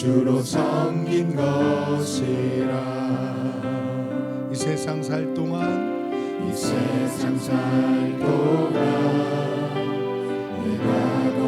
주로 섬긴 것이라. 이 세상 살 동안 이 세상 살 동안 내가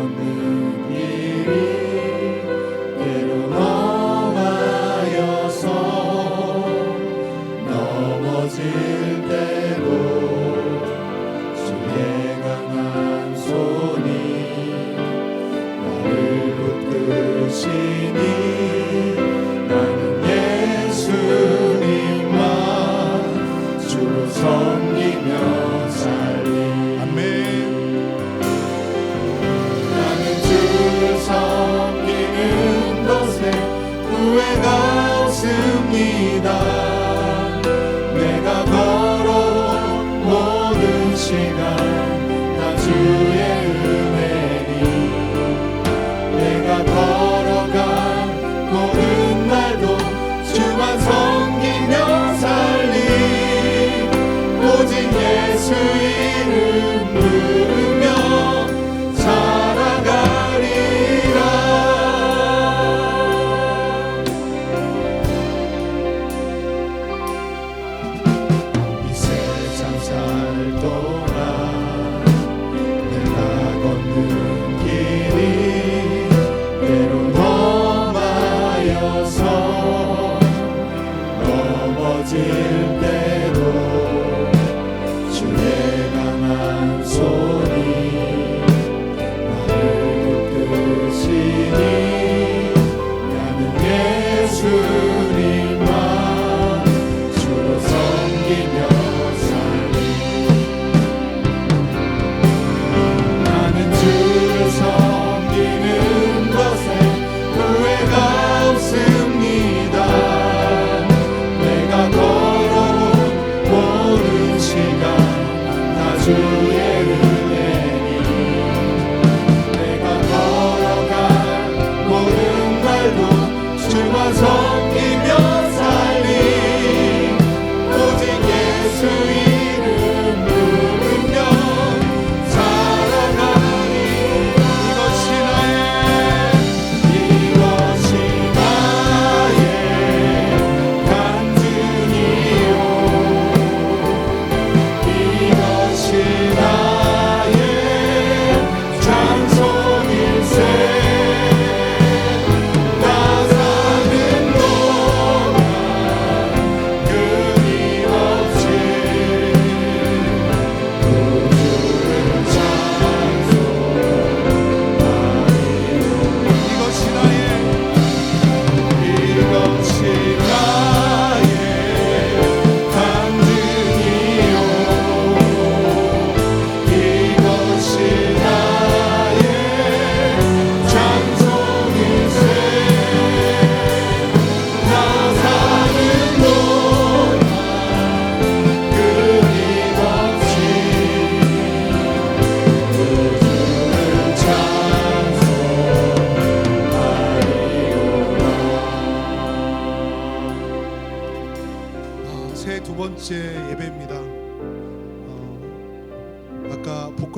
주만 섬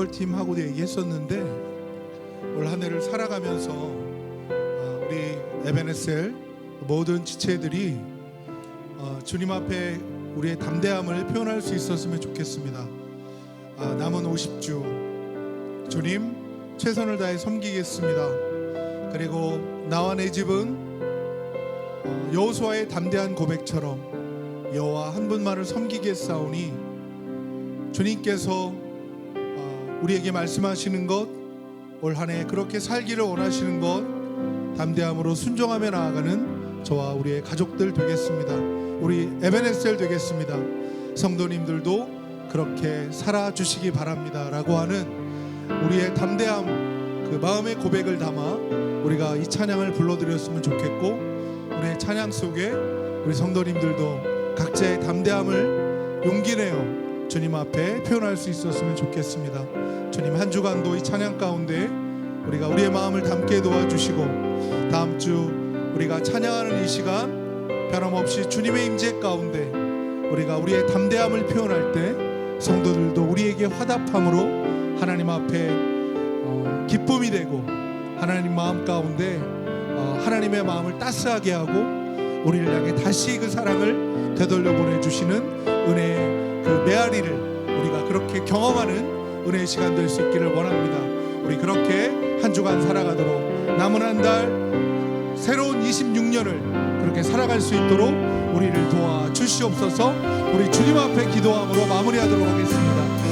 보컬 팀하고도 얘기했었는데 올 한 해를 살아가면서 아, 우리 에베네셀 모든 지체들이 어, 주님 앞에 우리의 담대함을 표현할 수 있었으면 좋겠습니다. 아, 남은 50주 주님 최선을 다해 섬기겠습니다. 그리고 나와 내 집은 어, 여호수아의 담대한 고백처럼 여호와 한 분만을 섬기겠사오니 주님께서 어, 우리에게 말씀하시는 것 올 한 해 그렇게 살기를 원하시는 것 담대함으로 순종하며 나아가는 저와 우리의 가족들 되겠습니다. 우리 에베네셀 되겠습니다. 성도님들도 그렇게 살아주시기 바랍니다 라고 하는 우리의 담대함 그 마음의 고백을 담아 우리가 이 찬양을 불러드렸으면 좋겠고 우리의 찬양 속에 우리 성도님들도 각자의 담대함을 용기 내어 주님 앞에 표현할 수 있었으면 좋겠습니다. 주님 한 주간도 이 찬양 가운데 우리가 우리의 마음을 담게 도와주시고 다음 주 우리가 찬양하는 이 시간 변함없이 주님의 임재 가운데 우리가 우리의 담대함을 표현할 때 성도들도 우리에게 화답함으로 하나님 앞에 어, 기쁨이 되고 하나님 마음 가운데 어, 하나님의 마음을 따스하게 하고 우리를 향해 다시 그 사랑을 되돌려 보내주시는 은혜의 그렇게 경험하는 은혜의 시간 될 수 있기를 원합니다. 우리 그렇게 한 주간 살아가도록 남은 한 달 새로운 26년을 그렇게 살아갈 수 있도록 우리를 도와 주시옵소서. 우리 주님 앞에 기도함으로 마무리하도록 하겠습니다.